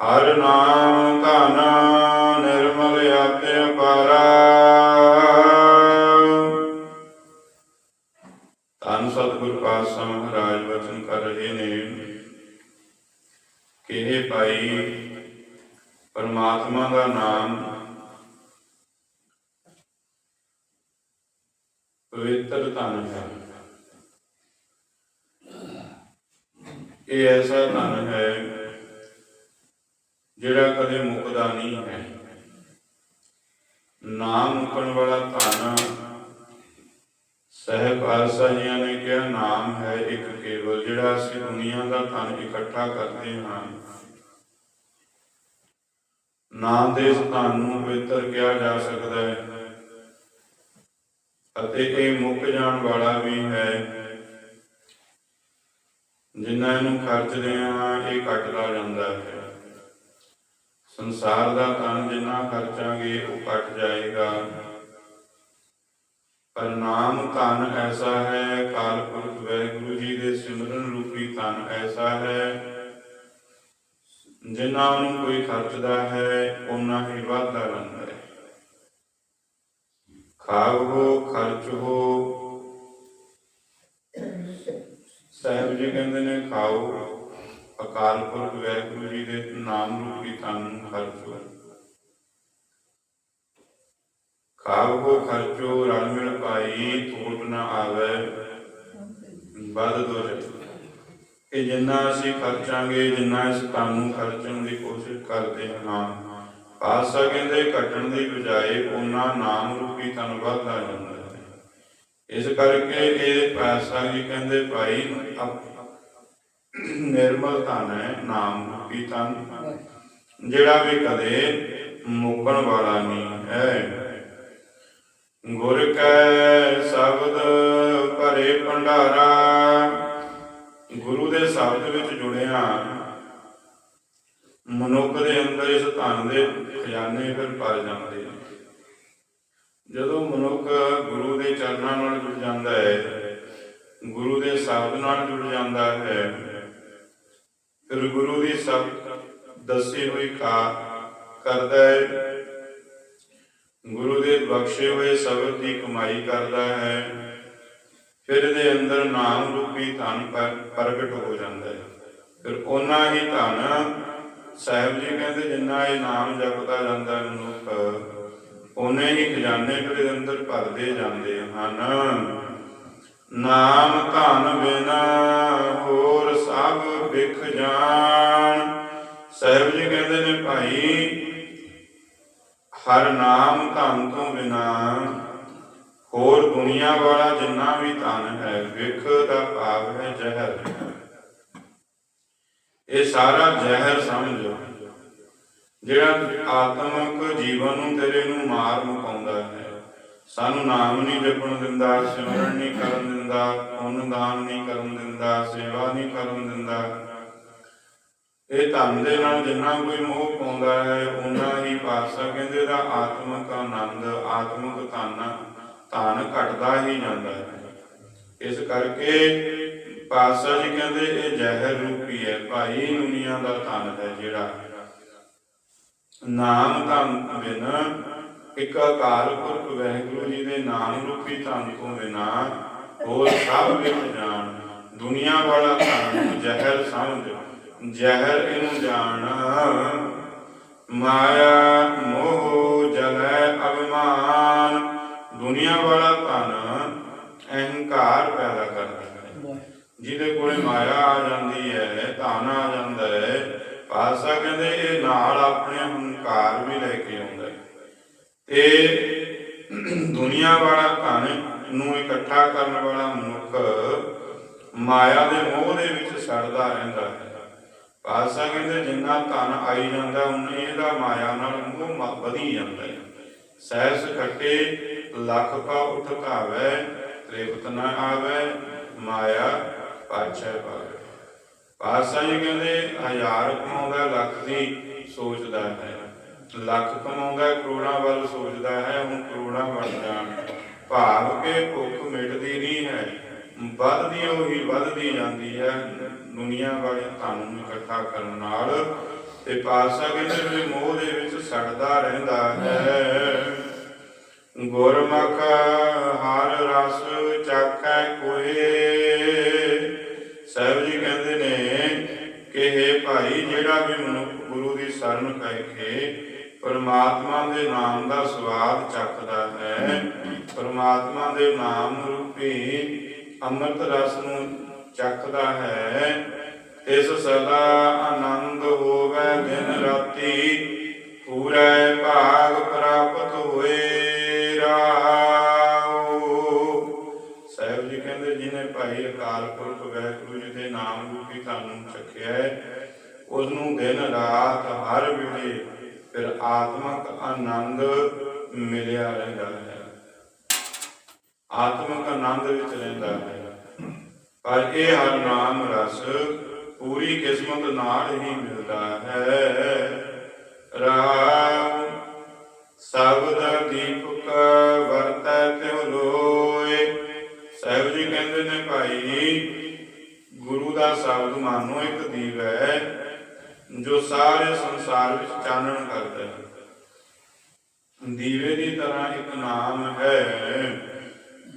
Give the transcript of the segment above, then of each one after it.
ਹਰ ਨਾਮ ਧਨ ਨਿਰਮਲ ਆਤੇ ਅਪਾਰਾ। ਧੰਨ ਸਤਿਗੁਰ ਪਾਤਸ਼ਾਹ ਮਹਾਰਾਜ ਵਚਨ ਕਰ ਰਹੇ ਨੇ। ਕਿ ਇਹ ਭਾਈ, ਪਰਮਾਤਮਾ ਦਾ ਨਾਮ ਪਵਿੱਤਰ ਧਨ ਹੈ। ਇਹ ਐਸਾ ਧਨ ਹੈ ਜਿਹੜਾ ਕਦੇ ਮੁੱਕਦਾ ਨਹੀਂ ਹੈ। ਨਾਮ ਮੁੱਕਣ ਵਾਲਾ ਧਨ। ਸਹਿਬ ਖਾਲਸਾ ਜੀਆਂ ਨੇ ਕਿਹਾ, ਨਾਮ ਹੈ ਇੱਕ ਕੇਵਲ, ਜਿਹੜਾ ਅਸੀਂ ਦੁਨੀਆ ਦਾ ਧਨ ਇਕੱਠਾ ਕਰਦੇ ਹਾਂ। ਨਾਮ ਦੇ ਧਨ ਨੂੰ ਪਵਿੱਤਰ ਕਿਹਾ ਜਾ ਸਕਦਾ ਹੈ। ਅਤੇ ਇਹ ਮੁੱਕ ਜਾਣ ਵਾਲਾ ਵੀ ਹੈ। ਜਿੰਨਾ ਇਹਨੂੰ ਖਰਚਦੇ ਆ ਇਹ ਘਟਦਾ ਜਾਂਦਾ ਹੈ। ਸੰਸਾਰ ਦਾ ਧਨ ਜਿੰਨਾ ਖਰਚਾਂਗੇ ਉਹ ਘਟ ਜਾਏਗਾ। ਪਰ ਧਨ ਐਸਾ ਹੈ, ਕਾਲ ਪੁਰਖ ਵਾਹਿਗੁਰੂ ਜੀ ਦੇ ਸਿਮਰਨ ਰੂਪੀ ਧਨ ਐਸਾ ਹੈ, ਜਿੰਨਾ ਨੂੰ ਕੋਈ ਖਰਚਦਾ ਹੈ ਉਹਨਾਂ ਹੀ ਵਾਧਾ ਰਹਿੰਦਾ ਹੈ। ਖਾਵੋ ਖਰਚ ਹੋ। ਸਾਹਿਬ ਜੀ ਕਹਿੰਦੇ ਨੇ, ਖਾਓ। ਅਕਾਲ ਪੁਰਖ ਵਾਹਿਗੁਰੂ ਜੀ ਦੇ ਨਾਮ ਰੂਪੀ ਧਨ ਨੂੰ ਖਰਚੋ ਖਾਵੋ ਖਰਚੋ, ਰਲ ਮਿਲ ਭਾਈ, ਤੋਟ ਨਾ ਆਵੇ। ਵੱਧ ਦੋ ਇਹ ਜਿੰਨਾ ਅਸੀਂ ਖਰਚਾਂਗੇ, ਜਿੰਨਾ ਇਸ ਧਨ ਨੂੰ ਖਰਚਣ ਦੀ ਕੋਸ਼ਿਸ਼ ਕਰਦੇ ਹਾਂ, ਪਾਸਾ ਕਹਿੰਦੇ ਘਟਣ ਦੀ ਬਜਾਏ ਉਹਨਾਂ ਨਾਮ ਰੂਪੀ ਧਨ ਵੱਧਦਾ ਜਾਂਦਾ ਹੈ। ਇਸ ਕਰਕੇ ਇਹ ਪਾਸਾ ਜੀ ਕਹਿੰਦੇ ਭਾਈ ਨਿਰਮਲ ਧਨ ਹੈ, ਨਾਮ ਰੂਪੀ ਧਨ। ਜਿਹੜਾ ਵੀ ਕਦੇ ਮੁੱਕਣ ਵਾਲਾ ਨਹੀਂ ਹੈ। ਗੁਰ ਕੈ ਸ਼ਬਦ ਭਰੇ ਭੰਡਾਰਾ, ਗੁਰੂ ਦੇ ਸ਼ਬਦ ਵਿੱਚ ਜੁੜਿਆ। ਮਨੁੱਖ ਦੇ ਅੰਦਰ ਇਸ ਧਨ ਦੇ ਖਜ਼ਾਨੇ ਫਿਰ ਭਰ ਜਾਂਦੇ ਨੇ ਜਦੋਂ ਮਨੁੱਖ ਗੁਰੂ ਦੇ ਚਰਨਾਂ ਨਾਲ ਜੁੜ ਜਾਂਦਾ ਹੈ, ਗੁਰੂ ਦੇ ਸ਼ਬਦ ਨਾਲ ਜੁੜ ਜਾਂਦਾ ਹੈ ਫਿਰ ਗੁਰੂ ਦੀ ਸਭ ਦੱਸੀ ਹੋਈ ਕਾ ਕਰਦਾ ਹੈ। ਗੁਰੂ ਦੇ ਬਖਸ਼ੇ ਹੋਏ ਸ਼ਬਦ ਦੀ ਕਮਾਈ ਕਰਦਾ ਹੈ। ਫਿਰ ਇਹਦੇ ਅੰਦਰ ਨਾਮ ਰੂਪੀ ਧਨ ਪ੍ਰਗਟ ਹੋ ਜਾਂਦਾ ਹੈ। ਫਿਰ ਉਹਨਾਂ ਹੀ ਧਨ ਸਾਹਿਬ ਜੀ ਕਹਿੰਦੇ ਜਿੰਨਾ ਇਹ ਨਾਮ ਜਪਦਾ ਜਾਂਦਾ ਮਨੁੱਖ ਉਹਨੇ ਹੀ ਖਜ਼ਾਨੇ ਫਿਰ ਅੰਦਰ ਭਰਦੇ ਜਾਂਦੇ ਹਨ। ਨਾਮ ਧਨ ਬਿਨਾ ਹੋਰ ਸਭ ਵਿਖ ਜਾਣ। ਸਾਹਿਬ ਜੀ ਕਹਿੰਦੇ ਨੇ ਭਾਈ, ਹਰ ਨਾਮ ਧਨ ਤੋਂ ਬਿਨਾ ਹੋਰ ਦੁਨੀਆ ਵਾਲਾ ਜਿੰਨਾ ਵੀ ਧਨ ਹੈ, ਵਿਖ ਦਾ ਭਾਵ ਹੈ, ਜ਼ਹਿਰ ਇਹ ਸਾਰਾ ਜ਼ਹਿਰ ਸਮਝੋ ਜਿਹੜਾ ਆਤਮਿਕ ਜੀਵਨ ਨੂੰ ਤੇਰੇ ਨੂੰ ਮਾਰ ਮੁਕਾਉਂਦਾ ਹੈ। ਸਾਨੂੰ ਨਾਮ ਨਹੀਂ ਜਪਣ ਦਿੰਦਾ, ਸਿਮਰਨ ਨਹੀਂ ਕਰਨ ਦਿੰਦਾ, ਪੁੰਨ ਦਾਨ ਨਹੀਂ ਕਰਨ ਦਿੰਦਾ, ਸੇਵਾ ਨਹੀਂ ਕਰਨ ਦਿੰਦਾ। ਇਹ ਧਨ ਦੇ ਨਾਲ ਜਿੰਨਾ ਕੋਈ ਮੋਹ ਪਾਉਂਦਾ ਹੈ ਉਹਨਾਂ ਹੀ ਪਾਤਸ਼ਾਹ ਕਹਿੰਦੇ ਦਾ ਆਤਮਿਕ ਆਨੰਦ, ਆਤਮਿਕ ਧਨ ਧਨ ਘਟਦਾ ਹੀ ਜਾਂਦਾ ਹੈ। ਇਸ ਕਰਕੇ ਪਾਤਸ਼ਾਹ ਜੀ ਕਹਿੰਦੇ, ਇਹ ਜ਼ਹਿਰ ਰੂਪੀ ਹੈ। ਭਾਈ, ਦੁਨੀਆ ਦਾ ਧਨ ਹੈ ਜਿਹੜਾ। ਨਾਮ ਧਨ ਬਿਨ ਇੱਕ ਅਕਾਲ ਪੁਰਖ ਵਾਹਿਗੁਰੂ ਜੀ ਦੇ ਨਾਮ ਰੂਪੀ ਧਨ ਤੋਂ ਬਿਨਾ ਹੋਰ ਸਭ ਵਿੱਚ ਜਾਣ। ਦੁਨੀਆ ਵਾਲਾ ਧਨ ਜ਼ਹਿਰ ਸਮਝ ਜ਼ਹਿਰ ਇਹਨੂੰ ਜਾਣ। ਮਾਇਆ ਮੋਹ ਜਲੈ ਅਭਿਮਾਨ। ਦੁਨੀਆ ਵਾਲਾ ਧਨ ਅਹੰਕਾਰ ਪੈਦਾ ਕਰਦਾ ਹੈ। ਜਿਹਦੇ ਕੋਲੇ ਮਾਇਆ ਆ ਜਾਂਦੀ ਹੈ ਧਨ ਆ ਜਾਂਦਾ ਹੈ ਪਾਸਾ ਕਹਿੰਦੇ ਇਹ ਨਾਲ ਆਪਣੇ ਹੰਕਾਰ ਵੀ ਲੈ ਕੇ ਆਉਂਦਾ ਹੈ। ਤੇ ਦੁਨੀਆ ਵਾਲਾ ਧਨ ਨੂੰ ਇਕੱਠਾ ਕਰਨ ਵਾਲਾ ਮਨੁੱਖ ਮਾਇਆ ਦੇ ਮੋਹ ਦੇ ਵਿੱਚ ਸੜਦਾ ਰਹਿੰਦਾ ਹੈ। ਪਾਤਸ਼ਾਹ ਕਹਿੰਦੇ ਜਿੰਨਾ ਧਨ ਆਈ ਜਾਂਦਾ, ਉਨੇ ਇਹਦਾ ਮਾਇਆ ਨਾਲ ਮੋਹ ਵਧੀ ਜਾਂਦਾ ਹੈ। ਸਹਿਸ ਖੱਟੇ, ਲੱਖ ਪਾ ਉਠ ਧਾਵੈ, ਤ੍ਰਿਪਤ ਨ ਆਵੈ, ਮਾਇਆ ਪਾਛੈ ਪਾਵੈ। ਪਾਸਾ ਜੀ ਕਹਿੰਦੇ ਹਜ਼ਾਰ ਕਮਾਉਂਦਾ, ਲੱਖ ਦੀ ਸੋਚਦਾ ਹੈ। ਲੱਖ ਕਮਾਉਂਦਾ, ਕਰੋੜਾਂ ਵੱਲ ਸੋਚਦਾ ਹੈ, ਹੁਣ ਕਰੋੜਾਂ ਬਣ ਜਾਣ। ਭਾਵ ਕੇ ਭੁੱਖ ਮਿਟਦੀ ਨਹੀਂ ਹੈ। ਵੱਧਦੀ ਉਹੀ ਵੱਧਦੀ ਜਾਂਦੀ ਹੈ। ਦੁਨੀਆ ਵਾਲੇ ਧਨ ਨੂੰ ਇਕੱਠਾ ਕਰਨ ਨਾਲ ਤੇ ਪਾਤਸ਼ਾਹ ਕਹਿੰਦੇ ਵੀ ਮੋਹ ਦੇ ਵਿੱਚ ਸੜਦਾ ਰਹਿੰਦਾ ਹੈ। ਗੁਰਮੁਖ ਹਰ ਰਸ ਚਾਖੈ ਕੋਏ। ਸਾਹਿਬ ਜੀ ਕਹਿੰਦੇ ਨੇ ਕਿ हे ਭਾਈ, ਜਿਹੜਾ ਵੀ ਮਨੁੱਖ ਗੁਰੂ ਦੀ ਸ਼ਰਨ ਕਹਿ ਕੇ ਪਰਮਾਤਮਾ ਦੇ ਨਾਮ ਦਾ ਸਵਾਦ ਚੱਕਦਾ ਹੈ, ਪਰਮਾਤਮਾ ਦੇ ਨਾਮ ਰੂਪੀ ਅੰਮ੍ਰਿਤ ਰਸ ਨੂੰ ਚੱਖਦਾ ਹੈ। ਇਸ ਸਦਾ ਆਨੰਦ ਹੋਵੇ ਦਿਨ ਰਾਤੀ, ਪੂਰੇ ਭਾਗ ਪ੍ਰਾਪਤ ਹੋਏ ਰਾਉ ਸਾਹਿਬ ਜੀ ਕਹਿੰਦੇ, ਜਿਹਨੇ ਭਾਈ ਅਕਾਲ ਪੁਰਖ ਵਾਹਿਗੁਰੂ ਜੀ ਦੇ ਨਾਮ ਰੂਪੀ ਤੁਹਾਨੂੰ ਚੱਕਿਆ ਹੈ ਉਸ ਨੂੰ ਦਿਨ ਰਾਤ ਹਰ ਵੇਲੇ ਫਿਰ ਆਤਮਕ ਆਨੰਦ ਮਿਲਿਆ ਰਹਿੰਦਾ ਹੈ। ਆਤਮਕ ਆਨੰਦ ਵਿੱਚ ਰਹਿੰਦਾ ਹੈ। ਪਰ ਇਹ ਹਰ ਨਾਮ ਰਸ ਪੂਰੀ ਕਿਸਮਤ ਨਾਲ ਹੀ ਮਿਲਦਾ ਹੈ। ਰਾਮ ਸ਼ਬਦ ਦੀਪਕ ਵਰਤੈ ਤਿਉ ਲੋਏ। ਸਾਹਿਬ ਜੀ ਕਹਿੰਦੇ ਨੇ ਭਾਈ, ਗੁਰੂ ਦਾ ਸ਼ਬਦ ਮਾਨੋ ਇੱਕ ਦੀਪ ਹੈ, ਜੋ ਸਾਰੇ ਸੰਸਾਰ ਵਿੱਚ ਚਾਨਣ ਕਰਦਾ ਹੈ। ਦੀਵੇ ਦੀ ਤਰ੍ਹਾਂ ਇੱਕ ਨਾਮ ਹੈ,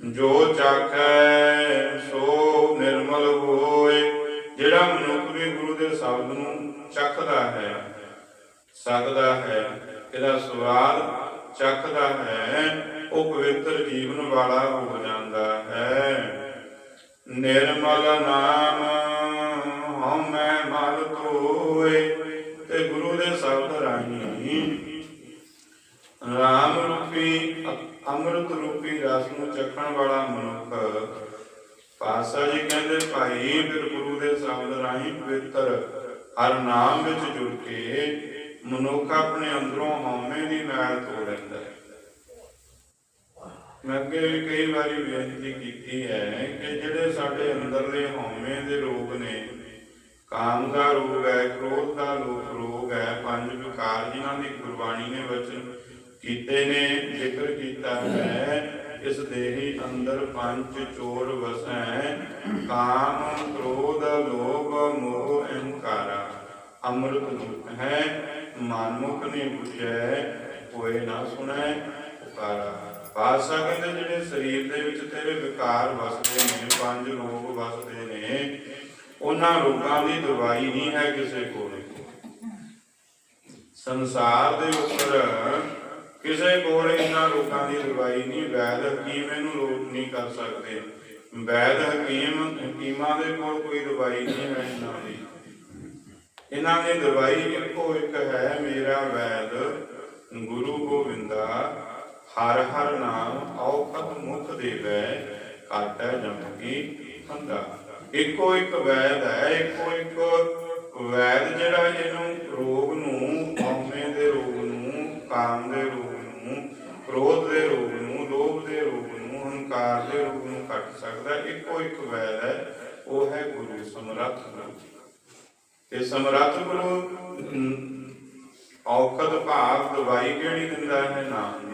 ਜੋ ਚਾਖੈ ਸੋ ਨਿਰਮਲ ਹੋਏ, ਜਿਹੜਾ ਮਨੁੱਖ ਵੀ ਗੁਰੂ ਦੇ ਸ਼ਬਦ ਨੂੰ ਚੱਖਦਾ ਹੈ, ਸਕਦਾ ਹੈ, ਇਹਦਾ ਸਵਾਦ ਚੱਖਦਾ ਹੈ, ਉਹ ਪਵਿੱਤਰ ਜੀਵਨ ਵਾਲਾ ਹੋ ਜਾਂਦਾ ਹੈ। ਨਿਰਮਲ ਨਾਮ ਹਉਮੈ ਮਲ ਧੋਏ, ਤੇ ਗੁਰੂ ਦੇ ਸ਼ਬਦ ਰਾਹੀਂ ਰਾਮ ਰੂਪੀ ਅ- ਅੰਮ੍ਰਿਤ ਰੂਪੀ ਰਸ ਨੂੰ ਚੱਖਣ ਵਾਲਾ ਮਨੁੱਖ ਪਾਸਾ ਜੀ ਕਹਿੰਦੇ, ਭਾਈ ਫਿਰ ਗੁਰੂ ਦੇ ਸ਼ਬਦ ਰਾਹੀਂ ਪਵਿੱਤਰ ਹਰ ਨਾਮ ਵਿੱਚ ਜੁੜ ਕੇ ਮਨੁੱਖ ਆਪਣੇ ਅੰਦਰੋਂ ਹਉਮੈ ਦੀ ਮੈਲ ਧੋ ਲੈਂਦਾ ਹੈ। ਮੈਂ ਅੱਗੇ ਵੀ ਕਈ ਵਾਰੀ ਬੇਨਤੀ ਕੀਤੀ ਹੈ ਕਿ ਜਿਹੜੇ ਸਾਡੇ ਅੰਦਰਲੇ ਹਉਮੈ ਦੇ ਰੋਗ ਨੇ, ਕਾਮ ਦਾ ਰੋਗ ਹੈ, ਕ੍ਰੋਧ ਦਾ ਲੋ- ਰੋਗ ਹੈ, ਪੰਜ ਵਿਕਾਰ ਜਿਨ੍ਹਾਂ ਦੀ ਗੁਰਬਾਣੀ ਨੇ ਵਚਨ ਕੀਤੇ ਨੇ, ਜ਼ਿਕਰ ਕੀਤਾ ਹੈ ਇਸ ਦੇਹੀ ਅੰਦਰ ਪੰਜ ਚੋਰ ਵਸੈ, ਕਾਮ ਕ੍ਰੋਧ ਲੋਭ ਮੋਹ ਅਹੰਕਾਰਾ। ਅੰਮ੍ਰਿਤ ਦੁਖ ਹੈ ਮਨਮੁਖ ਨੇ ਬੁਝੈ ਹੋਏ ਨਾ ਸੁਣੈ, ਪੁਕਾਰਾ। ਪਾਸਾ ਕਹਿੰਦੇ ਜਿਹੜੇ ਸਰੀਰ ਦੇ ਵਿੱਚ ਤੇਰੇ ਵਿਕਾਰ ਵਸਦੇ ਨੇ, ਪੰਜ ਰੋਗ ਵਸਦੇ ਨੇ, ਉਹਨਾਂ ਰੋਗਾਂ ਦੀ ਦਵਾਈ ਨਹੀਂ ਹੈ ਕਿਸੇ ਕੋਲ। ਸੰਸਾਰ ਦੇ ਉੱਪਰ ਕਿਸੇ ਕੋਲ ਇਹਨਾਂ ਰੋਗਾਂ ਦੀ ਦਵਾਈ ਨਹੀਂ, ਵੈਦ ਹਕੀਮ ਇਹਨੂੰ ਰੋਗ ਨਹੀਂ ਕਰ ਸਕਦੇ। ਵੈਦ ਹਕੀਮ ਹਕੀਮਾਂ ਦੇ ਕੋਲ ਕੋਈ ਦਵਾਈ ਨਹੀਂ ਹੈ ਇਹਨਾਂ ਦੀ। ਇਹਨਾਂ ਦੀ ਦਵਾਈ ਇੱਕੋ ਇੱਕ ਹੈ, ਮੇਰਾ ਵੈਦ ਗੁਰੂ ਗੋਬਿੰਦਾ, ਹਰ ਹਰ ਨਾਮ ਔਖਤ ਮੁਖ ਦੇਵੈ ਕਾਟੈ ਜਮਕੀ ਹੰਦਾ। ਇੱਕੋ ਇੱਕ ਵੈਦ ਹੈ, ਇੱਕੋ ਇੱਕ ਵੈਦ ਜਿਹੜਾ ਇਹਨੂੰ ਰੋਗ ਨੂੰ ਹਉਮੈ ਦੇ ਰੋਗ ਨੂੰ ਕਾਮ ਦੇ ਰੋਗ ਨੂੰ ਕ੍ਰੋਧ ਦੇ ਰੋਗ ਨੂੰ ਲੋਭ ਦੇ ਰੋਗ ਨੂੰ ਦੇ ਰੋਗ ਨੂੰ ਕੱਟ ਸਕਦਾ ਇੱਕੋ ਇੱਕ ਵੈਦ ਹੈ ਉਹ ਹੈ ਗੁਰੂ ਸਮਰੱਥ ਗੁਰੂ। ਤੇ ਸਮਰੱਥ ਗੁਰੂ ਅਮ, ਭਾਵ ਦਵਾਈ ਕਿਹੜੀ ਦਿੰਦਾ ਹੈ? ਨਾਮ ਦੀ।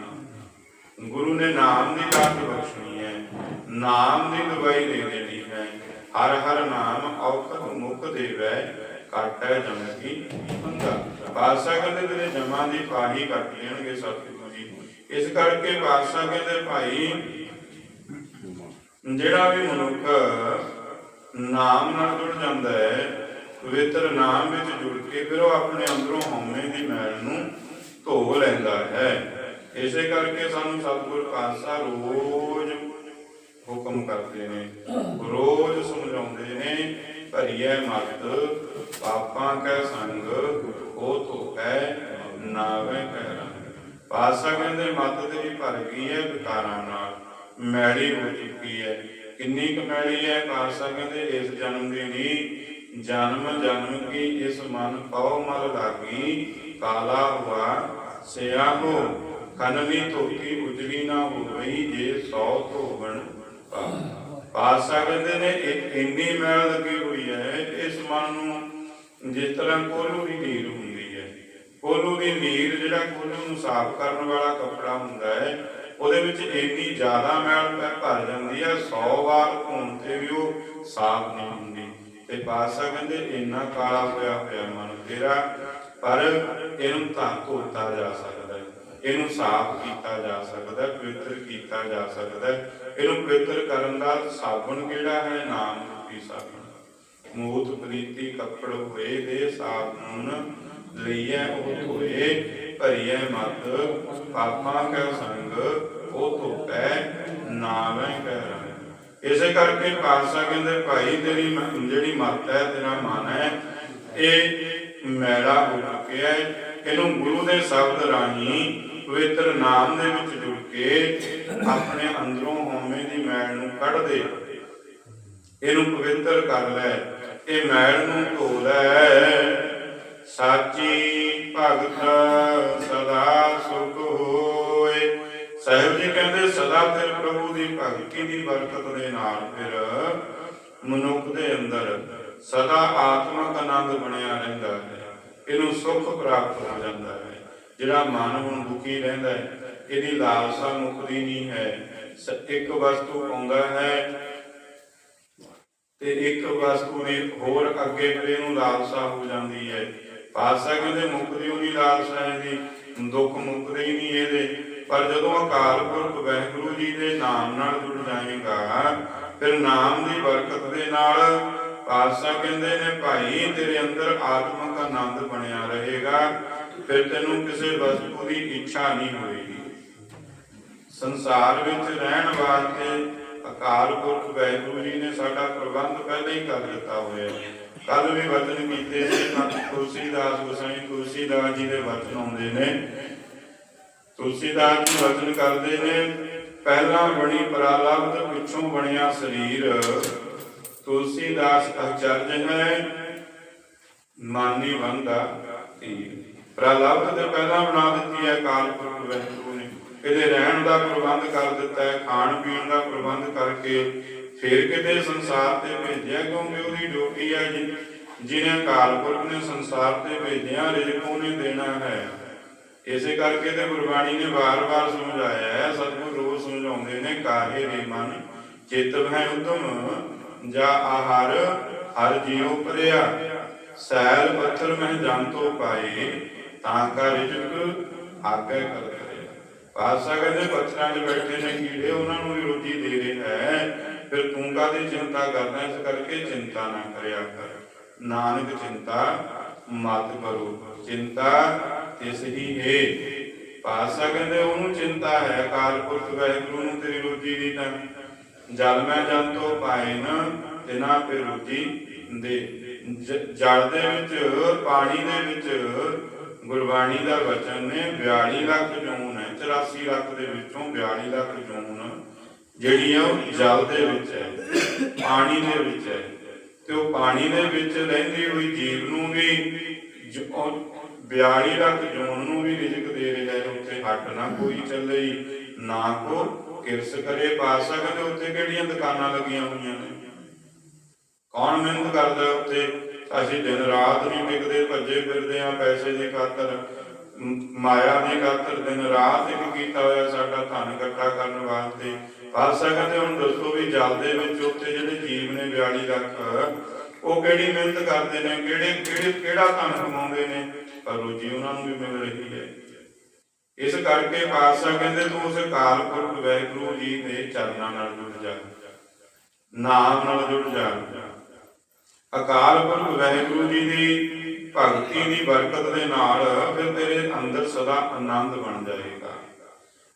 ਗੁਰੂ ਨੇ ਨਾਮ ਦੀ ਦਾਤ ਬਖਸ਼ਣੀ ਹੈ ਨਾਮ ਦੀ ਦਵਾਈ ਦੇ ਦੇਣੀ ਹੈ। ਹਰ ਹਰ ਨਾਮ ਔਖਦ ਮੁਖ ਦੇਵੈ ਕਾਟੈ ਜਮ ਕੀ ਬਾਦਸ਼ਾਹ ਕਹਿੰਦੇ ਤੇਰੇ ਜਮਾਂ ਦੀ ਪਾਹੀ ਕੱਟ ਲੈਣਗੇ ਸਤਿਗੁਰੂ ਜੀ। ਇਸ ਕਰਕੇ ਬਾਦਸ਼ਾਹ ਕਹਿੰਦੇ ਭਾਈ ਜਿਹੜਾ ਵੀ ਮਨੁੱਖ ਨਾਮ ਨਾਲ ਜੁੜ ਜਾਂਦਾ ਹੈ, ਪਵਿੱਤਰ ਨਾਮ ਵਿੱਚ ਜੁੜ ਕੇ ਫਿਰ ਉਹ ਆਪਣੇ ਅੰਦਰੋਂ ਹਉਮੈ ਦੀ ਮੈਲ ਨੂੰ ਧੋ ਲੈਂਦਾ ਹੈ। ਇਸੇ ਕਰਕੇ ਸਾਨੂੰ ਸਤਿਗੁਰ ਪਾਤਸ਼ਾਹ ਰੋਜ਼ ਹੁਕਮ ਕਰਦੇ ਨੇ, ਰੋਜ਼ ਸਮਝਾਉਂਦੇ ਨੇ, ਭਰੀਐ ਮਤ, ਪਾਪਾਂ ਕੈ ਸੰਗ, ਉਹ ਧੋਖੈ, ਨਾਵੇਂ ਕਹਿ ਰੰਗ। ਪਾਤਸ਼ਾਹ ਕਹਿੰਦੇ, ਮਤ ਤੇਰੀ ਭਰ ਗਈ ਹੈ ਵਿਕਾਰਾਂ ਨਾਲ। ਮੈਲੀ ਹੋ ਚੁੱਕੀ ਹੈ। ਕਿੰਨੀ ਕੁ ਹੈ ਪਾਤਸ਼ਾਹ ਕਹਿੰਦੇ ਇਸ ਜਨਮ ਦੀ ਨਹੀਂ। ਜਨਮ ਜਨਮ ਕੀ ਇਸ ਮਨ ਪਉ ਮਲ ਲਾਗੀ। ਕਾਲਾ ਹੁਆ ਸਿਆਹੋ ਕਨਵੀ ਧੋਤੀ ਉਜੜੀ ਨਾ ਹੋਈ ਜੇ ਸੌ ਧੋਵਣ ਪਾਤਸ਼ਾਹ ਕਹਿੰਦੇ ਨੇ ਇੰਨੀ ਮੈਲ ਲੱਗੀ ਹੋਈ ਹੈ, ਇਸ ਮਨ ਨੂੰ ਜਿਸ ਤਰ੍ਹਾਂ ਕੋਲੂ ਦੀ ਨੀਰ ਹੁੰਦੀ ਹੈ। ਕੋਲੂ ਦੀ ਨੀਰ ਜਿਹੜਾ ਕੋਲੂ ਨੂੰ ਸਾਫ਼ ਕਰਨ ਵਾਲਾ ਕੱਪੜਾ ਹੁੰਦਾ ਹੈ ਉਹਦੇ ਵਿੱਚ ਇੰਨੀ ਜ਼ਿਆਦਾ ਮੈਲ ਭਰ ਜਾਂਦੀ ਹੈ 100 ਵਾਰ ਧੋਣ ਤੇ ਵੀ ਉਹ ਸਾਫ਼ ਨਹੀਂ ਹੁੰਦੀ। ਤੇ ਪਾਤਸ਼ਾਹ ਕਹਿੰਦੇ, ਇੰਨਾ ਕਾਲਾ ਹੋਇਆ ਹੋਇਆ ਮਨ ਤੇਰਾ, ਪਰ ਇਹਨੂੰ ਤਾਂ ਧੋਤਾ ਜਾ ਸਕਦਾ ਇਹਨੂੰ ਸਾਫ਼ ਕੀਤਾ ਜਾ ਸਕਦਾ ਪਵਿੱਤਰ ਕੀਤਾ ਜਾ ਸਕਦਾ ਇਹਨੂੰ ਪਵਿੱਤਰ ਕਰਨ ਦਾ ਸਾਬਣ ਕਿਹੜਾ ਹੈ? ਨਾਮ ਰੂਪੀ ਸਾਬਣ। ਮੂਤ ਪ੍ਰੀਤੀ ਕੱਪੜ ਹੋਏ ਦੇ ਸਾਬਨ ਲਈਐ ਉਹ ਧੋਏ, ਭਰੀਐ ਮਤ, ਪਾਪਾਂ ਕੈ ਸੰਗ ਉਹ ਧੋਪੈ ਨਾਵੇਂ ਕੈ ਰੰਗ ਇਸੇ ਕਰਕੇ ਪਾਤਸ਼ਾਹ ਕਹਿੰਦੇ, ਭਾਈ ਤੇਰੀ ਜਿਹੜੀ ਮੱਤ ਹੈ, ਤੇਰਾ ਮਨ ਹੈ, ਇਹ ਮੈਲਾ ਹੋ ਚੁੱਕਿਆ ਹੈ। ਇਹਨੂੰ ਗੁਰੂ ਦੇ ਸ਼ਬਦ ਰਾਹੀਂ ਪਵਿੱਤਰ ਨਾਮ ਦੇ ਵਿੱਚ ਜੁੜ ਕੇ ਆਪਣੇ ਅੰਦਰੋਂ ਹਉਮੈ ਦੀ ਮੈਲ ਨੂੰ ਕੱਢ ਦੇ। ਇਹਨੂੰ ਪਵਿੱਤਰ ਕਰ ਲੈ। ਇਹ ਮੈਲ ਨੂੰ ਧੋ ਲੈ। ਸਾਚੀ ਭਗਤ ਕਹਿੰਦੇ ਪ੍ਰਭੂ ਦੀ ਭਗਤੀ ਦੀ ਬਰਕਤ ਦੇ ਨਾਲ ਫਿਰ ਮਨੁੱਖ ਦੇ ਅੰਦਰ ਸਦਾ ਆਤਮਕ ਆਨੰਦ ਬਣਿਆ ਰਹਿੰਦਾ ਹੈ। ਇਹਨੂੰ ਸੁੱਖ ਪ੍ਰਾਪਤ ਹੋ ਜਾਂਦਾ ਹੈ। ਜਿਹੜਾ ਮਨ ਹੁਣ ਦੁਖੀ ਰਹਿੰਦਾ ਹੈ, ਇਹਦੀ ਲਾਲਸਾ ਮੁੱਕਦੀ ਨਹੀਂ ਹੈ। ਇੱਕ ਵਸਤੂ ਆਉਂਦਾ ਹੈ ਤੇ ਇੱਕ ਵਸਤੂ ਦੀ ਹੋਰ ਅੱਗੇ ਫਿਰ ਇਹਨੂੰ ਲਾਲਸਾ ਹੋ ਜਾਂਦੀ ਹੈ। ਪਾਤਸ਼ਾਹ ਕਹਿੰਦੇ ਮੁੱਕਦੀ ਉਹਦੀ ਲਾਲਸਾ ਇਹਦੀ ਦੁੱਖ ਮੁੱਕਦੇ ਹੀ ਨਹੀਂ ਇਹਦੇ। ਪਰ ਜਦੋਂ ਅਕਾਲ ਪੁਰਖ ਵਾਹਿਗੁਰੂ ਜੀ ਦੇ ਨਾਮ ਨਾਲ ਜੁੜ ਜਾਏਗਾ, ਫਿਰ ਨਾਮ ਦੀ ਬਰਕਤ ਦੇ ਨਾਲ ਪਾਤਸ਼ਾਹ ਕਹਿੰਦੇ ਨੇ, ਭਾਈ, ਤੇਰੇ ਅੰਦਰ ਆਤਮਕ ਆਨੰਦ ਬਣਿਆ ਰਹੇਗਾ, ਫਿਰ ਤੈਨੂੰ ਕਿਸੇ ਵਸਤੂ ਦੀ ਇੱਛਾ ਨਹੀਂ ਹੋਏਗੀ। ਸੰਸਾਰ ਵਿੱਚ ਰਹਿਣ ਵਾਸਤੇ ਅਕਾਲ ਪੁਰਖ ਵਾਹਿਗੁਰੂ ਜੀ ਨੇ ਸਾਡਾ ਪ੍ਰਬੰਧ ਪਹਿਲਾਂ ਹੀ ਕਰ ਦਿੱਤਾ ਹੋਇਆ ਕੱਲ ਵੀ ਵਚਨ ਕੀਤੇ ਸੀ ਤੁਲਸੀਦਾਸ ਗੁਸਾਈ ਤੁਲਸੀਦਾਸ ਜੀ ਦੇ ਵਚਨ ਆਉਂਦੇ ਨੇ ਤੁਲਸੀਦਾਸ ਜੀ ਵਚਨ ਕਰਦੇ ਨੇ? ਪਹਿਲਾਂ ਬਣੀ ਪ੍ਰਾਲਬਧ, ਪਿੱਛੋਂ ਬਣਿਆ ਸਰੀਰ। ਤੁਲਸੀਦਾਸ ਅਚਰਜ ਹੈ ਮਾਨੀ ਬੰਦਾ ਤੀਰ ਪ੍ਰਲਬਧ ਤੇ ਪਹਿਲਾਂ ਬਣਾ ਦਿੱਤੀ ਹੈ ਕਾਲ ਪੁਰਖ ਨੇ। ਇਹਦੇ ਰਹਿਣ ਦਾ ਪ੍ਰਬੰਧ ਕਰ ਦਿੱਤਾ ਹੈ, ਖਾਣ ਪੀਣ ਦਾ ਪ੍ਰਬੰਧ ਕਰਕੇ ਫਿਰ ਕਿਤੇ ਸੰਸਾਰ ਤੇ ਭੇਜਿਆ ਕਿਉਂਕਿ ਉਹਦੀ ਡਿਊਟੀ ਹੈ ਜਿਹਨੇ ਕਾਲ ਪੁਰਖ ਨੇ ਸੰਸਾਰ ਤੇ ਭੇਜਿਆ, ਰਿਜ਼ਕ ਉਹਨੇ ਦੇਣਾ ਹੈ। ਇਸੇ ਕਰਕੇ ਤੇ ਗੁਰਬਾਣੀ ਨੇ ਵਾਰ-ਵਾਰ ਸਮਝਾਇਆ ਹੈ, ਸਤਿਗੁਰ ਰੋਜ਼ ਸਮਝਾਉਂਦੇ ਨੇ, ਕਾਹੇ ਰੇ ਮਨ ਚਿਤਵ ਹੈ ਉਦਮ, ਜਾ ਆਹਾਰ, ਹਰ ਜੀਉ ਪਰਿਆ। ਸੈਲ ਪੱਥਰ ਮਹਿ ਜੰਤੋ ਪਾਏ, ਤਾਂ ਕਾ ਰਿਜਕ ਆਗੇ ਕਰ ਕਰੇ ਪਾਸਾ ਕਹਿੰਦੇ, ਪੱਥਰਾਂ 'ਚ ਬੈਠੇ ਨੇ ਕੀੜੇ, ਉਹਨਾਂ ਨੂੰ ਵੀ ਰੋਟੀ ਦੇ ਰਿਹਾ ਹੈ। ਫਿਰ ਤੂੰ ਕਾਹਦੀ ਚਿੰਤਾ ਕਰਦਾ ਇਸ ਕਰਕੇ ਚਿੰਤਾ ਨਾ ਕਰਿਆ ਕਰ। ਨਾਨਕ ਚਿੰਤਾ ਮਤ ਕਰੋ, ਚਿੰਤਾ ਇਸ ਹੀ ਹੈ ਪਾਸਾ ਕਹਿੰਦੇ ਉਹਨੂੰ ਚਿੰਤਾ ਹੈ ਅਕਾਲ ਪੁਰਖ ਵਾਹਿਗੁਰੂ ਨੂੰ ਤੇਰੀ ਰੋਜੀ ਦੀ ਤਾਂ। ਜਲ ਮੈਂ ਜਨ ਤੋਂ ਪਾਏ ਨਾ ਤਿਨਾ ਪੇ ਰੋਜੀ ਦੇ। ਜਲ ਦੇ ਵਿੱਚ, ਪਾਣੀ ਦੇ ਵਿੱਚ, ਗੁਰਬਾਣੀ ਦਾ ਵਚਨ ਨੇ 42 ਲੱਖ ਜੂਨ ਹੈ 84 ਲੱਖ ਦੇ ਵਿੱਚੋਂ 42 ਲੱਖ ਜੂਨ ਜਿਹੜੀ ਉਹ ਜਲ ਦੇ ਵਿੱਚ ਹੈ, ਪਾਣੀ ਦੇ ਵਿੱਚ ਹੈ। ਤੇ ਉਹ ਪਾਣੀ ਦੇ ਵਿੱਚ ਰਹਿੰਦੀ ਹੋਈ ਜੀਵ ਨੂੰ ਵੀ 42 ਲੱਖ ਜੂਨ ਨੂੰ ਵੀ ਰਿਜ਼ਕ ਦੇ ਰਿਹਾ ਹੈ, ਉੱਥੇ ਹੱਟ ਨਾ ਕੋਈ ਚੱਲੇ ਨਾ ਕੋ ਕਿਰਸ ਕਰੇ ਪਾ ਸਕਦੇ, ਉੱਥੇ ਕਿਹੜੀਆਂ ਦੁਕਾਨਾਂ ਲੱਗੀਆਂ ਹੋਈਆਂ ਨੇ? ਕੌਣ ਮਿਹਨਤ ਕਰਦਾ ਹੈ ਅਸੀਂ ਦਿਨ ਰਾਤ ਨਹੀਂ ਟਿਕਦੇ ਭੱਜੇ ਫਿਰਦੇ ਆ ਪੈਸੇ ਦੀ ਖਾਤਰ। ਮਾਇਆ ਦੀ ਖਾਤਰ ਦਿਨ ਰਾਤ ਇੱਕ ਕੀਤਾ ਹੋਇਆ ਸਾਡਾ ਧਨ ਇਕੱਠਾ ਕਰਨ ਵਾਸਤੇ। ਪਾਸਾ ਕਹਿੰਦੇ ਹੁਣ ਦੱਸੋ ਵੀ ਜਲ ਦੇ ਵਿੱਚ ਉੱਥੇ ਜਿਹੜੇ ਜੀਵ ਨੇ 42 ਲੱਖ, ਉਹ ਕਿਹੜੀ ਮਿਹਨਤ ਕਰਦੇ ਨੇ? ਕਿਹੜੇ ਕਿਹੜੇ, ਕਿਹੜਾ ਧਨ ਕਮਾਉਂਦੇ ਨੇ? ਰੋਜੀ ਉਹਨਾਂ ਨੂੰ ਵੀ ਮਿਲ ਰਹੀ ਹੈ। ਇਸ ਕਰਕੇ ਪਾਤਸ਼ਾਹ ਕਹਿੰਦੇ, ਤੂੰ ਉਸ ਕਾਲ ਪੁਰਖ ਵਾਹਿਗੁਰੂ ਜੀ ਦੇ ਚਰਨਾਂ ਨਾਲ ਜੁੜ ਜਾ। ਨਾਮ ਨਾਲ ਜੁੜ ਜਾ। ਅਕਾਲ ਪੁਰਖ ਵਾਹਿਗੁਰੂ ਜੀ ਦੀ ਭਗਤੀ ਦੀ ਬਰਕਤ ਦੇ ਨਾਲ ਫਿਰ ਤੇਰੇ ਅੰਦਰ ਸਦਾ ਆਨੰਦ ਬਣ ਜਾਏਗਾ।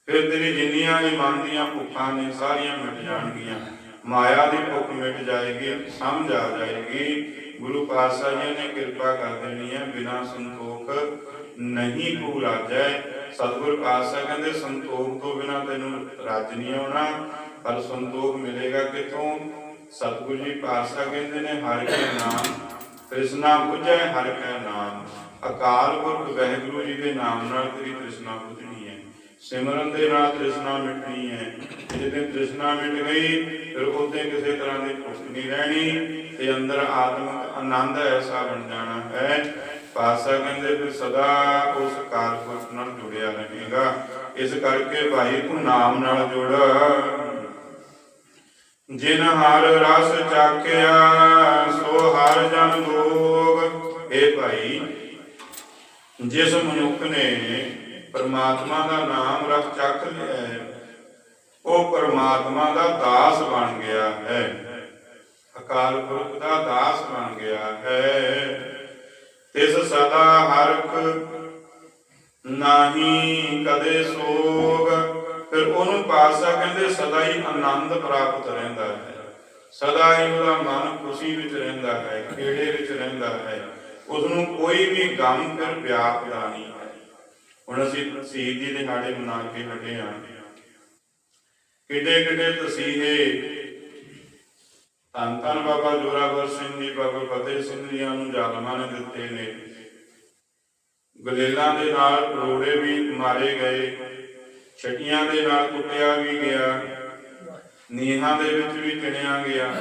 ਫਿਰ ਤੇਰੀ ਜਿੰਨੀਆਂ ਵੀ ਦੀਆਂ ਭੁੱਖਾਂ ਨੇ, ਸਾਰੀਆਂ ਮਿਟ ਜਾਣਗੀਆਂ। ਮਾਇਆ ਦੀ ਭੁੱਖ ਮਿਟ ਜਾਏਗੀ, ਸਮਝ ਆ ਜਾਏਗੀ। ਗੁਰੂ ਪਾਤਸ਼ਾਹ ਜੀ ਨੇ ਕਿਰਪਾ ਕਰ ਦੇਣੀ ਹੈ, ਬਿਨਾ ਸੰਤੋਖ ਨਹੀਂ ਕੋ ਰਾਜੈ ਸਤਿਗੁਰ ਪਾਤਸ਼ਾਹ ਕਹਿੰਦੇ, ਸੰਤੋਖ ਤੋਂ ਬਿਨਾ ਤੈਨੂੰ ਰਾਜ ਨਹੀਂ ਆਉਣਾ, ਪਰ ਸੰਤੋਖ ਮਿਲੇਗਾ ਕਿਥੋਂ? ਸਤਿਗੁਰੂ ਜੀ ਪਾਤਸ਼ਾਹ ਕਹਿੰਦੇ ਨੇ, ਹਰ ਕੇ ਨਾਮ, ਤ੍ਰਿਸ਼ਨਾ ਬੁਝੈ, ਹਰ ਕੈ ਨਾਮ। ਅਕਾਲ ਪੁਰਖ ਵਾਹਿਗੁਰੂ ਜੀ ਦੇ ਨਾਮ ਨਾਲ ਤੇਰੀ ਤ੍ਰਿਸ਼ਨਾ ਬੁਝਣੀ ਸਿਮਰਨ ਦੇ ਨਾਲ ਤ੍ਰਿਸ਼ਨਾ ਮਿਟਣੀ ਹੈ। ਜਿਹਦੇ ਤ੍ਰਿਸ਼ਨਾ ਮਿਟ ਗਈ, ਫਿਰ ਉਹਦੇ ਕਿਸੇ ਤਰ੍ਹਾਂ ਦੀ ਭੁੱਖ ਨਹੀਂ ਰਹਿਣੀ। ਤੇ ਅੰਦਰ ਆਤਮਿਕ ਆਨੰਦ ਐਸਾ ਬਣ ਜਾਣਾ ਹੈ। ਪਾਸਾ ਕਹਿੰਦੇ ਫਿਰ ਸਦਾ ਉਸ ਕਾਲ ਨਾਲ ਜੁੜਿਆ ਰਹੇਗਾ। ਇਸ ਕਰਕੇ ਭਾਈ ਤੂੰ ਨਾਮ ਨਾਲ ਜੁੜ। ਜਿਨ ਹਰ ਰਸ ਚਾਕਿਆ ਸੋ ਹਰ ਜਨ ਲੋਗ ਇਹ ਭਾਈ, ਜਿਸ ਮਨੁੱਖ ਨੇ ਪਰਮਾਤਮਾ ਦਾ ਨਾਮ ਰਸ ਚੱਕ ਲਿਆ ਹੈ। ਉਹ ਪਰਮਾਤਮਾ ਦਾ ਦਾਸ ਬਣ ਗਿਆ ਹੈ। ਅਕਾਲ ਪੁਰਖ ਦਾ ਦਾਸ ਬਣ ਗਿਆ ਹੈ। ਤਿਸ ਸਦਾ ਹਰਖ ਨਾਹੀ ਕਦੇ ਸੋਗ। ਫਿਰ ਉਹਨੂੰ ਪਾਤਸ਼ਾਹ ਕਹਿੰਦੇ, ਸਦਾ ਹੀ ਆਨੰਦ ਪ੍ਰਾਪਤ ਰਹਿੰਦਾ ਹੈ। ਸਦਾ ਹੀ ਉਹਦਾ ਮਨ ਖੁਸ਼ੀ ਵਿੱਚ ਰਹਿੰਦਾ ਹੈ, ਖੇੜੇ ਵਿੱਚ ਰਹਿੰਦਾ ਹੈ। ਉਸ ਨੂੰ ਕੋਈ ਵੀ ਗਮ ਫਿਰ ਵਿਆਪਦਾ ਨਹੀਂ ਹੁਣ ਅਸੀਂ ਸ਼ਹੀਦੀ ਦੇ ਦਿਹਾੜੇ ਮਨਾ ਕੇ ਹਟੇ ਹਾਂ। ਕਿੱਡੇ ਕਿੱਡੇ ਤਸੀਹੇ। ਧੰਨ ਧੰਨ ਬਾਬਾ ਜੋਰਾਵਰ ਸਿੰਘ ਜੀ, ਬਾਬਾ ਫਤਿਹ ਸਿੰਘ ਜੀ ਨੂੰ ਜ਼ਾਲਮਾਂ ਨੇ ਦਿੱਤੇ ਨੇ। ਗਲੇਲਾਂ ਦੇ ਨਾਲ ਰੋੜੇ ਵੀ ਮਾਰੇ ਗਏ, ਛਟੀਆਂ ਦੇ ਨਾਲ ਕੁੱਟਿਆ ਵੀ ਗਿਆ, ਨੀਹਾਂ ਦੇ ਵਿੱਚ ਵੀ ਚਿਣਿਆ ਗਿਆ।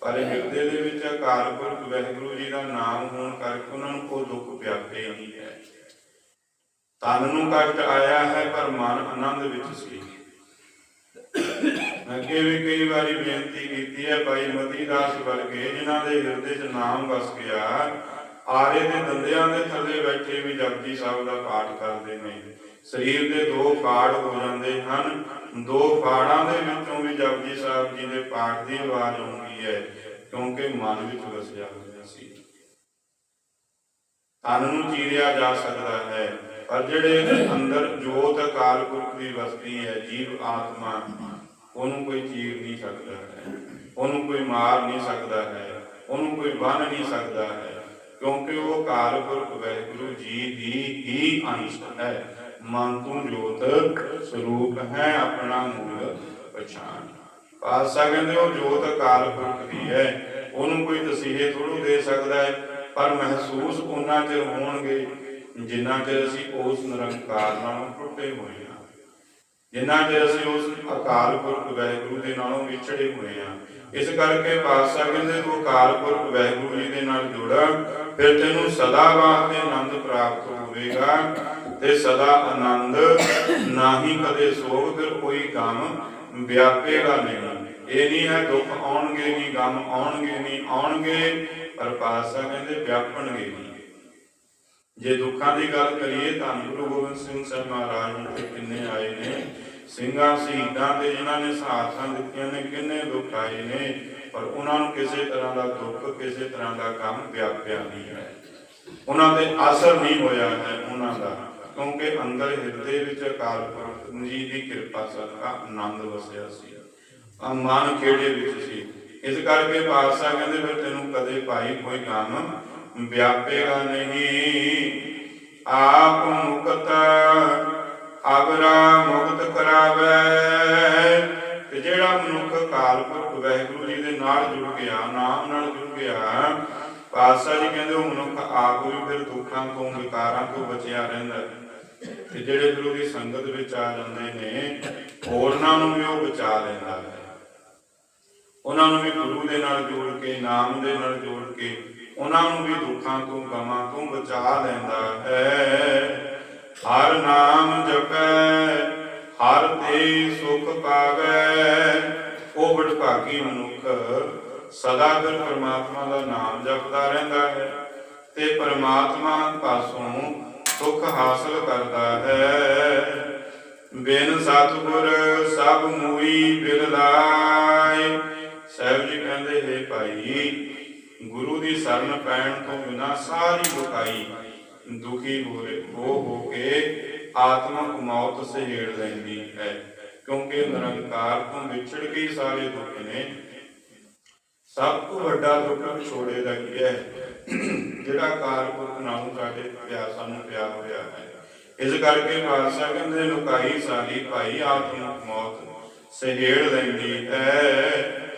ਪਰ ਹਿਰਦੇ ਦੇ ਵਿੱਚ ਅਕਾਲ ਪੁਰਖ ਵਾਹਿਗੁਰੂ ਜੀ ਦਾ ਨਾਮ ਹੋਣ ਕਰਕੇ ਉਹਨਾਂ ਨੂੰ ਕੋਈ ਦੁੱਖ ਵਿਆਪੇ ਨਹੀਂ ਹੈ। ਤਨ ਨੂੰ ਕਸ਼ਟ ਆਇਆ ਹੈ, ਪਰ ਮਨ ਆਨੰਦ ਵਿੱਚ ਸੀ। ਅੱਗੇ ਵੀ ਕਈ ਵਾਰੀ ਬੇਨਤੀ ਕੀਤੀ ਹੈ, ਭਾਈ ਮਤੀ ਦਾਸ ਵਰਗੇ ਜਿਨ੍ਹਾਂ ਦੇ ਹਿਰਦੇ 'ਚ ਨਾਮ ਵਸ ਗਿਆ, ਆਰੇ ਦੇ ਦੰਦਿਆਂ ਦੇ ਥੱਲੇ ਬੈਠੇ ਵੀ ਜਪਜੀ ਸਾਹਿਬ ਦਾ ਪਾਠ ਕਰਦੇ ਨੇ। ਸਰੀਰ ਦੇ ਦੋ ਪਾੜ ਹੋ ਜਾਂਦੇ ਹਨ, ਦੋ ਪਾੜਾਂ ਦੇ ਵਿੱਚੋਂ ਵੀ ਜਪਜੀ ਸਾਹਿਬ ਜੀ ਦੇ ਪਾਠ ਦੀ ਆਵਾਜ਼ ਆਉਂਦੀ ਹੈ, ਕਿਉਂਕਿ ਮਨ ਵਿੱਚ ਵਸਿਆ ਹੋਇਆ ਸੀ। ਤਨ ਨੂੰ ਚੀਰਿਆ ਜਾ ਸਕਦਾ ਹੈ ਪਰ ਜਿਹੜੇ ਇਹਦੇ ਅੰਦਰ ਜੋਤ ਅਕਾਲ ਪੁਰਖ ਦੀ ਵਸਦੀ ਹੈ, ਜੀਵ ਆਤਮਾ। ਉਹਨੂੰ ਕੋਈ ਚੀਰ ਨਹੀਂ ਸਕਦਾ ਹੈ। ਉਹਨੂੰ ਕੋਈ ਮਾਰ ਨਹੀਂ ਸਕਦਾ ਹੈ। ਉਹਨੂੰ ਕੋਈ ਬੰਨ ਨਹੀਂ ਸਕਦਾ ਹੈ। ਕਿਉਂਕਿ ਉਹ ਅਕਾਲ ਪੁਰਖ ਵਾਹਿਗੁਰੂ ਜੀ ਦੀ ਹੀ ਅੰਸ਼ ਹੈ। ਮਨ ਤੋਂ ਜੋਤ ਸਰੂਪ ਹੈ, ਆਪਣਾ ਮੂਲ ਪਛਾਣ। ਪਾਸਾ ਕਹਿੰਦੇ, ਉਹ ਜੋਤ ਅਕਾਲ ਪੁਰਖ ਦੀ ਹੈ। ਉਹਨੂੰ ਕੋਈ ਤਸੀਹੇ ਥੋੜੂ ਦੇ ਸਕਦਾ ਹੈ, ਪਰ ਮਹਿਸੂਸ ਉਹਨਾਂ ਚਿਰ ਹੋਣਗੇ। ਜਿੰਨਾ ਚਿਰ ਅਸੀਂ ਉਸ ਨਿਰੰਕਾਰ ਨਾਲੋਂ ਟੁੱਟੇ ਹੋਏ ਹਾਂ, ਜਿੰਨਾ ਚਿਰ ਅਸੀਂ ਉਸ ਅਕਾਲ ਪੁਰਖ ਵਾਹਿਗੁਰੂ ਦੇ ਨਾਲੋਂ ਵਿਛੜੇ ਹੋਏ ਹਾਂ, ਇਸ ਕਰਕੇ ਪਾਤਸ਼ਾਹ ਕਹਿੰਦੇ, ਤੂੰ ਅਕਾਲ ਪੁਰਖ ਵਾਹਿਗੁਰੂ ਜੀ ਦੇ ਨਾਲ ਜੁੜ, ਫਿਰ ਤੈਨੂੰ ਸਦਾ ਵਾਸਤੇ ਆਨੰਦ ਪ੍ਰਾਪਤ ਹੋਵੇਗਾ ਤੇ ਸਦਾ ਆਨੰਦ ਨਾਹੀ ਕਦੇ ਸੋਗ ਫਿਰ ਕੋਈ ਗਮ ਵਿਆਪੇਗਾ ਨਹੀਂ। ਇਹ ਨਹੀਂ ਹੈ, ਦੁੱਖ ਆਉਣਗੇ ਨਹੀਂ, ਗਮ ਆਉਣਗੇ ਨਹੀਂ, ਆਉਣਗੇ, ਪਰ ਪਾਤਸ਼ਾਹ ਕਹਿੰਦੇ, ਵਿਆਪਣਗੇ ਨਹੀਂ। ਜੇ ਦੁੱਖਾਂ ਦੀ ਗੱਲ ਕਰੀਏ ਤਾਂ ਗੁਰੂ ਗੋਬਿੰਦ ਸਿੰਘ ਸਾਹਿਬ ਮਹਾਰਾਜ ਜੀ ਕਿੰਨੇ ਆਏ ਨੇ। ਸਿੰਘਾਂ, ਸ਼ਹੀਦਾਂ ਤੇ ਜਿਨ੍ਹਾਂ ਨੇ ਸਹਾਇਤਾਂ ਦਿੱਤੀਆਂ ਨੇ, ਕਿੰਨੇ ਦੁੱਖ ਆਏ ਨੇ। ਪਰ ਉਹਨਾਂ ਨੂੰ ਕਿਸੇ ਤਰ੍ਹਾਂ ਦਾ ਦੁੱਖ, ਕਿਸੇ ਤਰ੍ਹਾਂ ਦਾ ਕੰਮ ਵਿਆਪਿਆ ਨਹੀਂ ਹੈ। ਉਹਨਾਂ ਤੇ ਅਸਰ ਨਹੀਂ ਹੋਇਆ ਹੈ ਉਹਨਾਂ ਦਾ, ਕਿਉਂਕਿ ਅੰਦਰ ਹਿਰਦੇ ਵਿੱਚ ਅਕਾਲ ਪੁਰਖ ਜੀ ਦੀ ਕਿਰਪਾ ਸਦਕਾ ਆਨੰਦ ਵਸਿਆ ਸੀ। ਆ ਮਨ ਖੇੜੇ ਵਿੱਚ ਸੀ? ਇਸ ਕਰਕੇ ਪਾਤਸ਼ਾਹ ਕਹਿੰਦੇ, ਫਿਰ ਤੈਨੂੰ ਕਦੇ ਭਾਈ ਕੋਈ ਕੰਮ ਵਿਆਪੇਗਾ ਨਹੀਂ। ਆਪ ਮੁਕਤ, ਅਗਰਾ ਮੁਕਤ ਕਰਾਵੇ। ਤੇ ਜਿਹੜਾ ਮਨੁੱਖ ਅਕਾਲ ਪੁਰਖ ਵਾਹਿਗੁਰੂ ਜੀ ਦੇ ਨਾਲ ਜੁੜ ਗਿਆ, ਨਾਮ ਨਾਲ ਜੁੜ ਗਿਆ, ਪਾਤਸ਼ਾਹ ਜੀ ਕਹਿੰਦੇ ਉਹ ਮਨੁੱਖ ਆਪ ਵੀ ਫਿਰ ਦੁੱਖਾਂ ਤੋਂ, ਵਿਕਾਰਾਂ ਤੋਂ ਬਚਿਆ ਰਹਿੰਦਾ ਤੇ ਜਿਹੜੇ ਗੁਰੂ ਦੀ ਸੰਗਤ ਵਿੱਚ ਆ ਜਾਂਦੇ ਨੇ, ਹੋਰਨਾਂ ਨੂੰ ਵੀ ਉਹ ਬਚਾ ਲੈਂਦਾ ਹੈ। ਉਹਨਾਂ ਨੂੰ ਵੀ ਗੁਰੂ ਦੇ ਨਾਲ ਜੋੜ ਕੇ, ਨਾਮ ਦੇ ਨਾਲ ਜੋੜ ਕੇ ਉਹਨਾਂ ਨੂੰ ਵੀ ਦੁੱਖਾਂ ਤੋਂ, ਗਮਾਂ ਤੋਂ ਬਚਾ ਲੈਂਦਾ ਹੈ। ਹਰ ਨਾਮ ਜਪੈ, ਹਰ ਤੇ ਸੁਖ ਪਾਵੈ। ਉਹ ਬੜਭਾਗੀ ਮਨੁੱਖ ਸਦਾ ਫਿਰ ਪ੍ਰਮਾਤਮਾ ਦਾ ਨਾਮ ਜਪਦਾ ਰਹਿੰਦਾ ਹੈ ਤੇ ਪਰਮਾਤਮਾ ਪਾਸੋਂ ਸੁਖ ਹਾਸਲ ਕਰਦਾ ਹੈ। ਬਿਨ ਸਤਿਗੁਰ ਸਭ ਮੂਈ ਬਿਲ ਲਾਇ ਸਾਹਿਬ ਜੀ ਕਹਿੰਦੇ, ਹੈ ਭਾਈ ਗੁਰੂ ਦੀ ਸ਼ਰਨ ਪੈਣ ਤੋਂ ਬਿਨਾ ਸਾਰੀ ਦੁਖਾਈ ਦੁਖੀ ਹੋ ਹੋ ਕੇ ਆਤਮਕ ਮੌਤ ਸਹੇੜ ਲੈਂਦੀ ਹੈ, ਕਿਉਂਕਿ ਨਿਰੰਕਾਰ ਤੋਂ ਵਿਛੜ ਕੇ ਸਾਰੇ ਦੁੱਖ ਨੇ। ਸਭ ਤੋਂ ਵੱਡਾ ਦੁੱਖ ਵਿਛੋੜੇ ਦਾ ਕੀ ਹੈ? ਜਿਹੜਾ ਕਾਰਪੁਰਖ ਨਾਲੋਂ ਸਾਡੇ ਪਿਆਰ ਸਾਨੂੰ ਪਿਆਰ ਹੋਇਆ ਹੈ। ਇਸ ਕਰਕੇ ਪਾਤਸ਼ਾਹ ਕਹਿੰਦੇ, ਲੁਕਾਈ ਸਾਰੀ ਭਾਈ ਆਤਮਕ ਮੌਤ ਸਹੇੜ ਲੈਂਦੀ ਹੈ।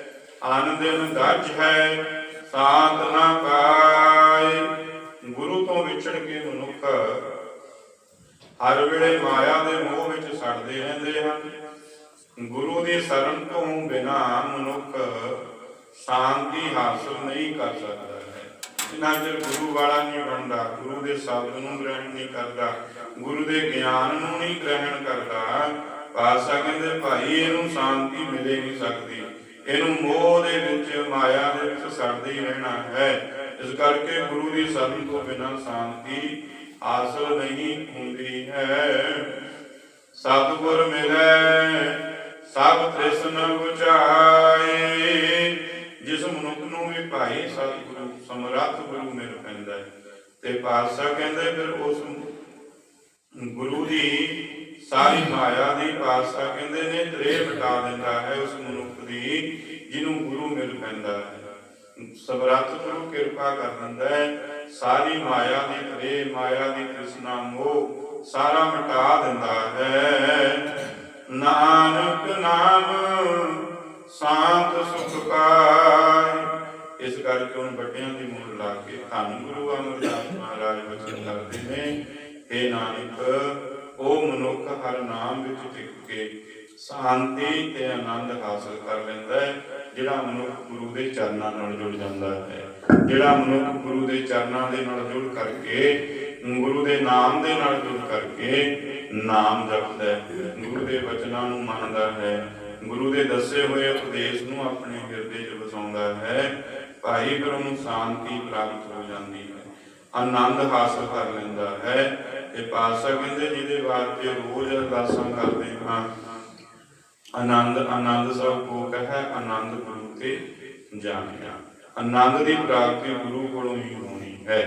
ਆਨੰਦ ਦਿਨ ਗੱਜ ਹੈ। ਸਾਤ ਨਾ ਪਾਏ ਗੁਰੂ ਤੋਂ ਵਿਛੜ ਕੇ ਮਨੁੱਖ ਹਰ ਵੇਲੇ ਮਾਇਆ ਦੇ ਮੋਹ ਵਿੱਚ ਸੜਦੇ ਰਹਿੰਦੇ ਹਨ। ਗੁਰੂ ਦੀ ਸ਼ਰਨ ਤੋਂ ਬਿਨਾ ਮਨੁੱਖ ਸ਼ਾਂਤੀ ਹਾਸਲ ਨਹੀਂ ਕਰ ਸਕਦਾ ਹੈ। ਜਿੰਨਾ ਚਿਰ ਗੁਰੂ ਵਾਲਾ ਨਹੀਂ ਬਣਦਾ, ਗੁਰੂ ਦੇ ਸ਼ਬਦ ਨੂੰ ਗ੍ਰਹਿਣ ਨਹੀਂ ਕਰਦਾ, ਗੁਰੂ ਦੇ ਗਿਆਨ ਨੂੰ ਨਹੀਂ ਗ੍ਰਹਿਣ ਕਰਦਾ ਪਾਸਾ ਕਹਿੰਦੇ ਭਾਈ, ਇਹਨੂੰ ਸ਼ਾਂਤੀ ਮਿਲੇ ਨਹੀਂ ਸਕਦੀ। ਇਹਨੂੰ ਮੋਹ ਦੇ ਵਿੱਚ, ਮਾਇਆ ਦੇ ਵਿੱਚ ਸੜਦੇ ਰਹਿਣਾ ਹੈ। ਇਸ ਕਰਕੇ ਗੁਰੂ ਦੀ ਸ਼ਰਨ ਤੋਂ ਬਿਨਾਂ ਸ਼ਾਂਤੀ ਆਸ ਨਹੀਂ ਹੁੰਦੀ ਹੈ। ਸਤਿਗੁਰ ਮਿਲੈ, ਸਭ ਤ੍ਰਿਸ਼ਨ ਬੁਝਾਏ ਜਿਸ ਮਨੁੱਖ ਨੂੰ ਵੀ ਭਾਈ ਸਤਿਗੁਰੂ, ਸਮਰੱਥ ਗੁਰੂ ਮਿਲ ਪੈਂਦਾ ਹੈ। ਤੇ ਪਾਤਸ਼ਾਹ ਕਹਿੰਦੇ ਫਿਰ ਉਸ ਗੁਰੂ ਦੀ ਸਾਰੀ ਮਾਇਆ ਦੀ ਪਾਤਸ਼ਾਹ ਕਹਿੰਦੇ ਨੇ ਤ੍ਰੇ ਮਿਟਾ ਦਿੰਦਾ ਹੈ ਉਸ ਮਨੁੱਖ ਦੀ, ਜਿਹਨੂੰ ਗੁਰੂ ਮਿਲ ਪੈਂਦਾ ਹੈ। ਸਮਰੱਥ ਗੁਰੂ ਕਿਰਪਾ ਕਰ ਦਿੰਦਾ ਹੈ। ਸਾਰੀ ਮਾਇਆ ਦੀ ਤ੍ਰੇ ਮਾਇਆ ਦੀ ਤ੍ਰਿਸ਼ਨਾ ਮੋਹ ਸਾਰਾ ਮਿਟਾ ਦਿੰਦਾ ਹੈ। ਨਾਨਕ ਨਾਮ ਸ਼ਾਂਤ ਸੁਖ ਪਾਏ। ਇਸ ਕਰਕੇ ਉਹਨ ਵੱਡਿਆਂ ਦੀ ਮੂਲ ਲਾ ਕੇ ਧੰਨ ਗੁਰੂ ਅਮਰਦਾਸ ਮਹਾਰਾਜ ਵਚਨ ਕਰਦੇ ਨੇ। हे ਨਾਨਕ ਉਹ ਮਨੁੱਖ ਹਰ ਨਾਮ ਵਿੱਚ ਟਿਕ ਕੇ ਸ਼ਾਂਤੀ ਤੇ ਆਨੰਦ ਹਾਸਲ ਕਰ ਲੈਂਦਾ ਹੈ, ਜਿਹੜਾ ਮਨੁੱਖ ਗੁਰੂ ਦੇ ਚਰਨਾਂ ਨਾਲ ਜੁੜ ਜਾਂਦਾ ਹੈ। ਜਿਹੜਾ ਮਨੁੱਖ ਗੁਰੂ ਦੇ ਚਰਨਾਂ ਦੇ ਨਾਲ ਜੁੜ ਕਰਕੇ, ਗੁਰੂ ਦੇ ਨਾਮ ਦੇ ਨਾਲ ਜੁੜ ਕਰਕੇ ਨਾਮ ਜਪਦਾ ਹੈ। ਗੁਰੂ ਦੇ ਬਚਨਾਂ ਨੂੰ ਮੰਨਦਾ ਹੈ, ਗੁਰੂ ਦੇ ਦੱਸੇ ਹੋਏ ਉਪਦੇਸ਼ ਨੂੰ ਆਪਣੇ ਹਿਰਦੇ 'ਚ ਵਸਾਉਂਦਾ ਹੈ, ਭਾਈ ਫਿਰ ਉਹਨੂੰ ਸ਼ਾਂਤੀ ਪ੍ਰਾਪਤ ਹੋ ਜਾਂਦੀ ਹੈ। ਆਨੰਦ ਹਾਸਲ ਕਰ ਲੈਂਦਾ ਹੈ ਇਹ ਪਾਤਸ਼ਾਹ ਕਹਿੰਦੇ ਜਿਹਦੇ ਵਾਸਤੇ ਰੋਜ਼ ਅਰਦਾਸਾਂ ਕਰਦੇ ਹਾਂ। ਆਨੰਦ ਆਨੰਦ ਸਭ ਕੋ ਕਹੈ, ਆਨੰਦ ਗੁਰੂ ਤੇ ਜਾਣਿਆ। ਆਨੰਦ ਦੀ ਪ੍ਰਾਪਤੀ ਗੁਰੂ ਕੋਲੋਂ ਹੀ ਹੋਣੀ ਹੈ।